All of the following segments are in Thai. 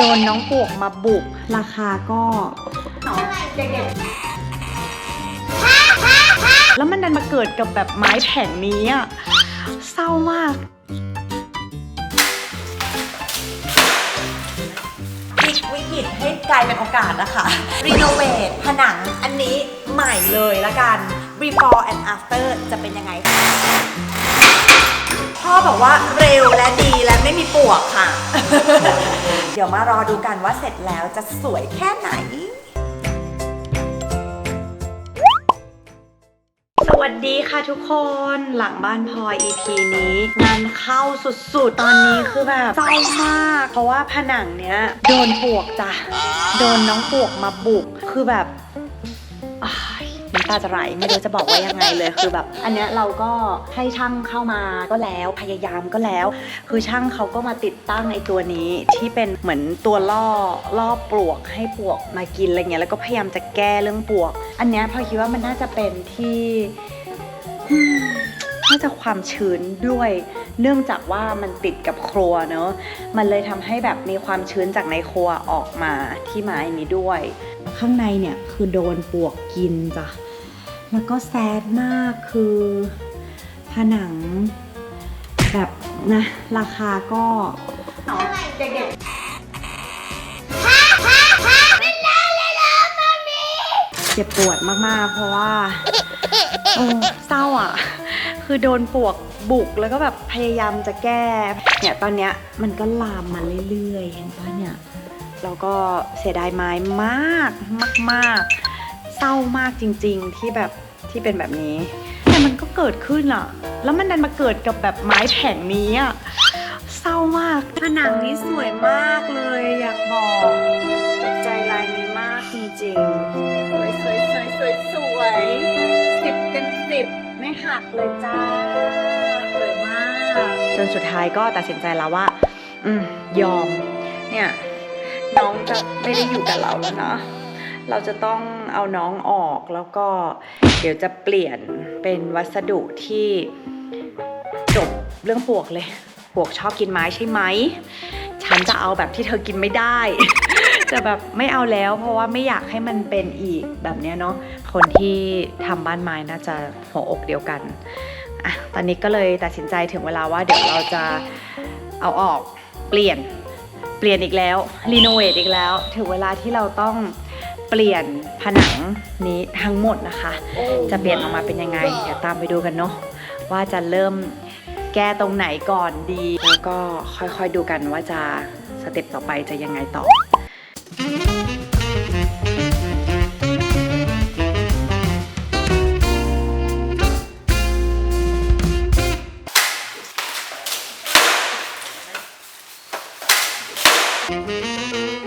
โดนน้องปวกมาบุก ราคาก็ แล้วมันดันมาเกิดกับแบบไม้แผงนี้อะเศร้ามาก พลิกวิกฤตให้กลายเป็นโอกาสนะคะ รีโนเวทผนังอันนี้ใหม่เลยละกัน before and after จะเป็นยังไง พ่อบอกว่าเร็วและดีและไม่มีปวกค่ะ เดี๋ยวมารอดูกันว่าเสร็จแล้วจะสวยแค่ไหน สวัสดีค่ะทุกคนหลังบ้านพลอย EP นี้งานเข้าสุดๆ ตอนนี้คือแบบเศร้ามาก เพราะว่าผนังเนี้ย โดนปวกจ้ะ โดนน้องปวกมาบุก คือแบบอ้ายน้ำตาจะไหลไม่รู้จะบอกว่ายังไงเลยคือแบบ อันเนี้ยเราก็ให้ช่างเข้ามาก็แล้วพยายามก็แล้ว คือช่างเขาก็มาติดตั้งไอ้ตัวนี้ที่เป็นเหมือนตัวล่อล่อปลวกให้ปลวกมากินอะไรเงี้ยแล้วก็พยายามจะแก้เรื่องปลวก อันเนี้ยพอคิดว่ามันน่าจะเป็นที่น่าจะความชื้นด้วย เนื่องจากว่ามันติดกับครัวเนอะมันเลยทำให้แบบมีความชื้นจากในครัวออกมาที่ไม้นี้ด้วย ข้างในเนี่ยคือโดนปลวกกินจ้ะ แล้วก็แซดมากคือผนังแบบนะ ราคาก็เด็กๆเจ็บปวดมากๆ เพราะว่าเออเศร้าอะ คือโดนปวกบุกแล้วก็แบบพยายามจะแก้ เนี่ยตอนเนี้ยมันก็ลามมาเรื่อยๆ เห็นปะเนี่ย แล้วก็เสียดายไม้มากมากๆ เศร้ามากจริง ๆ ที่แบบที่เป็นแบบนี้ แต่มันก็เกิดขึ้นอะแล้วมันดันมาเกิดกับแบบไม้แผงนี้อะเศร้ามากผนังนี้สวยมากเลย อยากบอกตกใจลายนี้มากจริงๆสวยสวยสวยสวยสวยสิบเต็มสิบไม่หักเลยจ้าสวยมาก จนสุดท้ายก็ตัดสินใจแล้วว่า อืมยอม เนี่ย น้องจะไม่ได้อยู่กับเราแล้วนะ เราจะต้องเอาน้องออกแล้วก็เดี๋ยวจะเปลี่ยนเป็นวัสดุที่จบเรื่องปวกเลย ปวกชอบกินไม้ใช่ไหม ฉันจะเอาแบบที่เธอกินไม่ได้ จะแบบไม่เอาแล้วเพราะว่าไม่อยากให้มันเป็นอีกแบบเนี้ยเนาะ คนที่ทำบ้านไม้น่าจะหัวอกเดียวกันอะตอนนี้ก็เลยตัดสินใจถึงเวลาว่าเดี๋ยวเราจะเอาออกเปลี่ยนเปลี่ยนอีกแล้วรีโนเวทอีกแล้ว ถึงเวลาที่เราต้อง เปลี่ยนผนังนี้ทั้งหมดนะคะ จะเปลี่ยนออกมาเป็นยังไง เดี๋ยวตามไปดูกันเนาะว่าจะเริ่มแก้ตรงไหนก่อนดี แล้วก็ค่อยๆดูกันว่าจะสเต็ปต่อไปจะยังไงต่อทุก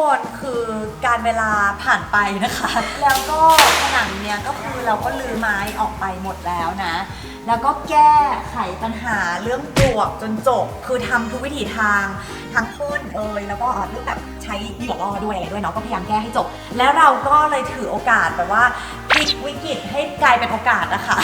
คนคือการเวลาผ่านไปนะคะ แล้วก็ผนังเนี้ยก็คือเราก็ลือไม้ออกไปหมดแล้วนะ แล้วก็แก้ไขปัญหาเรื่องปลวกจนจบ คือทำทุกวิถีทางทั้งพ่นเอยแล้วก็เรื่องแบบใช้เหยื่อล่อด้วยอะไรด้วยเนาะก็พยายามแก้ให้จบ แล้วเราก็เลยถือโอกาสแบบว่าพลิกวิกฤตให้กลายเป็นโอกาสนะคะ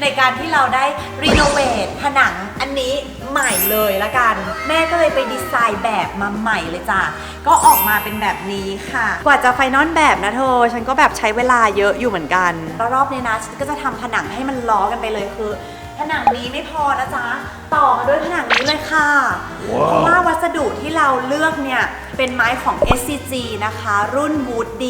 ในการที่เราได้รีโนเวทผนังอันนี้ ใหม่เลยละกัน แม่ก็เลยไปดีไซน์แบบมาใหม่เลยจ้ะก็ออกมาเป็นแบบนี้ค่ะ กว่าจะไฟนอลแบบนะเธอ ฉันก็แบบใช้เวลาเยอะอยู่เหมือนกันแล้วรอบนี้นะฉันก็จะทำผนังให้มันล้อกันไปเลยคือผนังนี้ไม่พอนะจ๊ะ ต่อมาด้วยผนังนี้เลยค่ะ เพราะว่าวัสดุที่เราเลือกเนี่ย เป็นไม้ของ SCG นะคะ รุ่น Wood D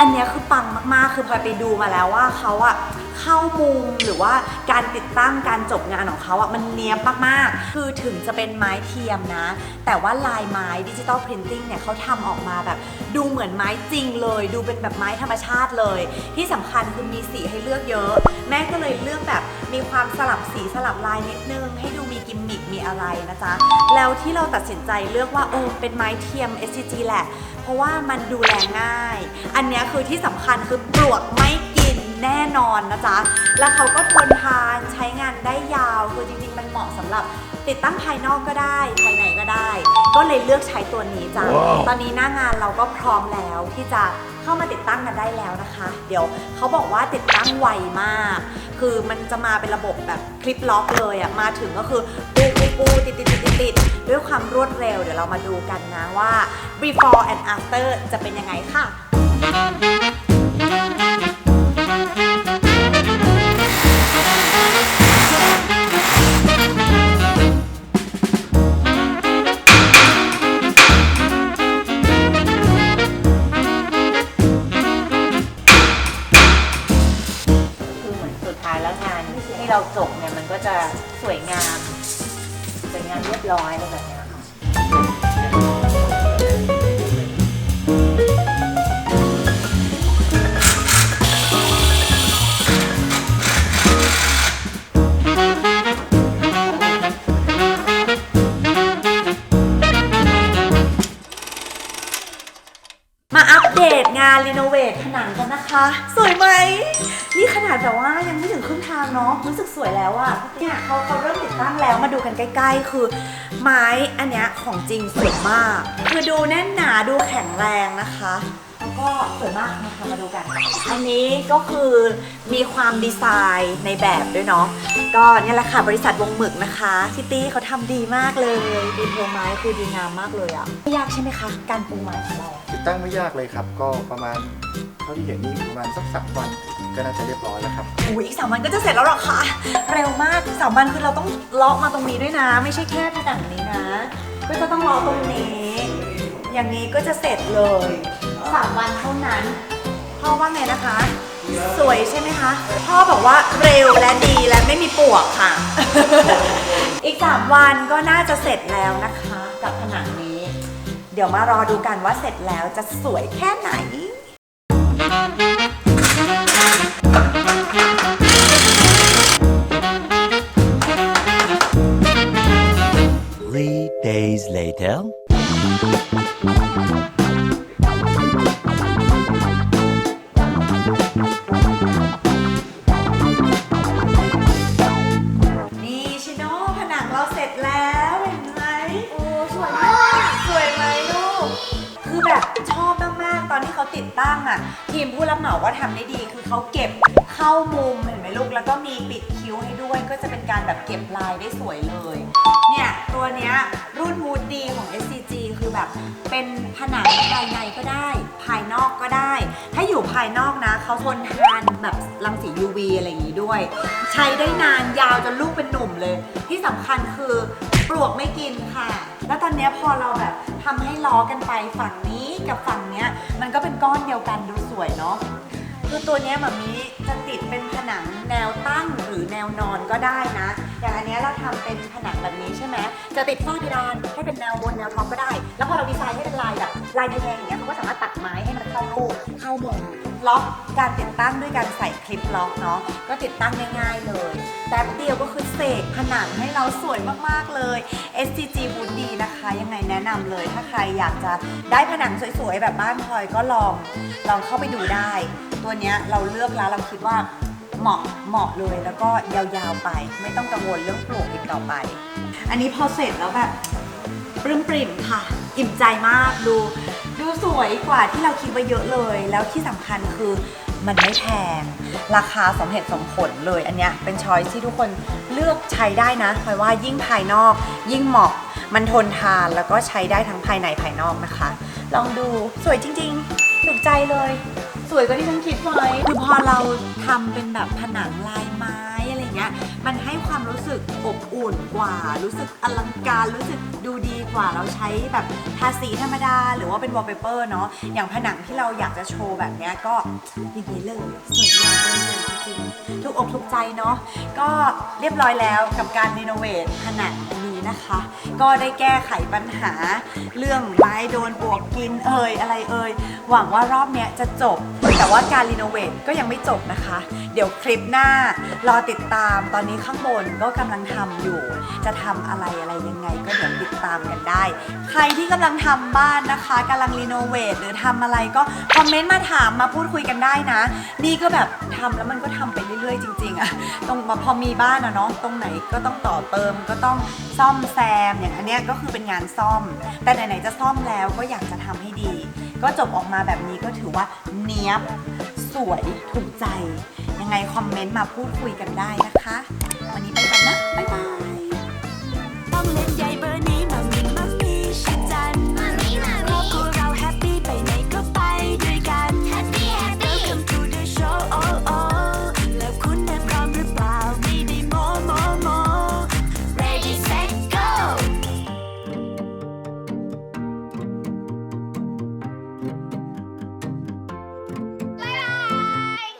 อันเนี้ยคือปังมากๆ คือพลอยไปดูมาแล้วว่าเขาอะเข้ามุมหรือว่าการติดตั้งการจบงานของเขาอะมันเนี้ยบมากๆ คือถึงจะเป็นไม้เทียมนะ แต่ว่าลายไม้ดิจิตอลพรินติ้งเนี่ยเขาทำออกมาแบบ ดูเหมือนไม้จริงเลย ดูเป็นแบบไม้ธรรมชาติเลย ที่สำคัญคือมีสีให้เลือกเยอะ แม่ก็เลยเลือกแบบมีความสลับสีสลับลายนิดนึง ให้ดูมีกิมมิคมีอะไรนะจ๊ะ แล้วที่เราตัดสินใจเลือกว่าเออเป็นไม้เทียม SCG แหละ เพราะว่ามันดูแลง่าย อันนี้คือที่สำคัญคือปลวกไม่ แน่นอนนะจ๊ะ แล้วเขาก็ทนทานใช้งานได้ยาว คือจริงๆ มันเหมาะสำหรับติดตั้งภายนอกก็ได้ ภายในก็ได้ ก็เลยเลือกใช้ตัวนี้จ้ะตอนนี้หน้างานเราก็พร้อมแล้วที่จะเข้ามาติดตั้งกันได้แล้วนะคะ เดี๋ยวเขาบอกว่าติดตั้งไวมาก คือมันจะมาเป็นระบบแบบคลิปล็อกเลยอะมาถึงก็คือปูปูปูติดติดติดติดติดด้วยความรวดเร็ว เดี๋ยวเรามาดูกันนะว่า before and after จะเป็นยังไงค่ะ สวยงามเรียบร้อยอะไรแบบเนี้ยค่ะ เดตงานรีโนเวทผนังกันนะคะ สวยไหม นี่ขนาดแบบว่ายังไม่ถึงครึ่งทางเนาะรู้สึกสวยแล้วอะเนี่ยเขาเขาเริ่มติดตั้งแล้วมาดูกันใกล้ ๆ คือ ไม้อันเนี้ยของจริงสวยมาก คือดูแน่นหนาดูแข็งแรงนะคะ แล้วก็สวยมากนะคะมาดูกัน อันนี้ก็คือมีความดีไซน์ในแบบด้วยเนาะก็เนี่ยแหละค่ะบริษัทวงหมึกนะคะซิตี้เขาทำดีมากเลยดีเทลไม้คือดีงามมากเลยอะไม่ยากใช่ไหมคะ การปูไม้ของเรา ติดตั้งไม่ยากเลยครับ ก็ประมาณเท่าที่เห็นนี่ประมาณสักสามวันก็น่าจะเรียบร้อยแล้วครับอุ้ยอีกสามวันก็จะเสร็จแล้วเหรอคะเร็วมากสามวันคือเราต้องเลาะมาตรงนี้ด้วยนะ ไม่ใช่แค่ผนังนี้นะ ก็จะต้องเลาะตรงนี้ อย่างนี้ก็จะเสร็จเลย สามวันเท่านั้น พ่อว่าไงนะคะ สวยใช่ไหมคะ พ่อบอกว่าเร็วและดีและไม่มีปวกค่ะ อีก 3 วันก็น่าจะเสร็จแล้วนะคะ กับผนังนี้ เดี๋ยวมารอดูกันว่าเสร็จแล้วจะสวยแค่ไหน ว่าทำได้ดีคือเขาเก็บเข้ามุมเห็นไหมลูกแล้วก็มีปิดคิ้วให้ด้วยก็จะเป็นการแบบเก็บลายได้สวยเลย เนี่ยตัวเนี้ยรุ่นมูดดีของ SCG คือแบบเป็นผนังภายในก็ได้ ภายนอกก็ได้ ถ้าอยู่ภายนอกนะเขาทนทานแบบรังสี UV อะไรอย่างนี้ด้วย ใช้ได้นานยาวจนลูกเป็นหนุ่มเลย ที่สำคัญคือปลวกไม่กินค่ะ แล้วตอนเนี้ยพอเราแบบทำให้ล้อกันไปฝั่งนี้กับฝั่งเนี้ย มันก็เป็นก้อนเดียวกันดูสวยเนาะ คือตัวเนี้ยแบบนี้จะติดเป็นผนังแนวตั้งหรือแนวนอนก็ได้นะ อย่างอันเนี้ยเราทำเป็นผนังแบบนี้ใช่ไหมจะติดฝ้าเพดานให้เป็นแนวบนแนวท็อปก็ได้ แล้วพอเราดีไซน์ให้เป็นลายแบบลายแดงอย่างเงี้ยเขาก็สามารถตัดไม้ให้มันเข้ารูปเข้ามุม ล็อกการติดตั้งด้วยการใส่คลิปล็อกเนาะก็ติดตั้งง่ายๆเลยแป๊บเดียวก็คือเสกผนังให้เราสวยมากๆเลย SCG บูดดีนะคะ ยังไงแนะนำเลย ถ้าใครอยากจะได้ผนังสวยๆ แบบบ้านพลอยก็ลองลองเข้าไปดูได้ ตัวเนี้ยเราเลือกแล้วเราคิดว่าเหมาะเหมาะเลยแล้วก็ยาวๆไป ไม่ต้องกังวลเรื่องปลวกอีกต่อไป อันนี้พอเสร็จแล้วแบบปลื้มปริ่มค่ะ อิ่มใจมากดู ดูสวยกว่าที่เราคิดไว้เยอะเลย แล้วที่สำคัญคือมันไม่แพง ราคาสมเหตุสมผลเลย อันเนี้ยเป็นช้อยที่ทุกคนเลือกใช้ได้นะเพราะว่ายิ่งภายนอก ยิ่งเหมาะ มันทนทานแล้วก็ใช้ได้ทั้งภายในภายนอกนะคะ ลองดูสวยจริงๆถูกใจเลย สวยกว่าที่ฉันคิดไว้คือพอเราทำเป็นแบบผนังลายไม้อะไรเงี้ย มันให้ความรู้สึกอบอุ่นกว่า รู้สึกอลังการรู้สึกดูดีกว่าเราใช้แบบทาสีธรรมดา หรือว่าเป็นวอลเปเปอร์เนาะอย่างผนังที่เราอยากจะโชว์แบบเนี้ยก็อย่างนี้เลยสวยงามเลยจริงๆถูกอกถูกใจเนาะก็เรียบร้อยแล้วกับการรีโนเวทผนังนี้นะคะ ก็ได้แก้ไขปัญหา เรื่องไม้โดนปลวกกินเอ่ยอะไรเอ่ยหวังว่ารอบเนี้ยจะจบ แต่ว่าการรีโนเวทก็ยังไม่จบนะคะ เดี๋ยวคลิปหน้ารอติดตามตอนนี้ข้างบนก็กำลังทำอยู่ จะทำอะไรอะไรยังไงก็เดี๋ยวติดตามกันได้ ใครที่กำลังทำบ้านนะคะกำลังรีโนเวทหรือทำอะไรก็คอมเมนต์มาถามมาพูดคุยกันได้นะ นี่ก็แบบทำแล้วมันก็ทำไปเรื่อยๆ จริงๆอะตรงพอมีบ้านอะเนาะตรงไหนก็ต้องต่อเติมก็ต้องซ่อมแซมอย่างอันเนี้ยก็คือเป็นงานซ่อม แต่ไหนๆจะซ่อมแล้วก็อยากจะทำให้ดี ก็จบออกมาแบบนี้ก็ถือว่าเนี้ยบ สวยถูกใจ ยังไงคอมเมนต์มาพูดคุยกันได้นะคะ วันนี้ไปกันนะ บ๊ายบาย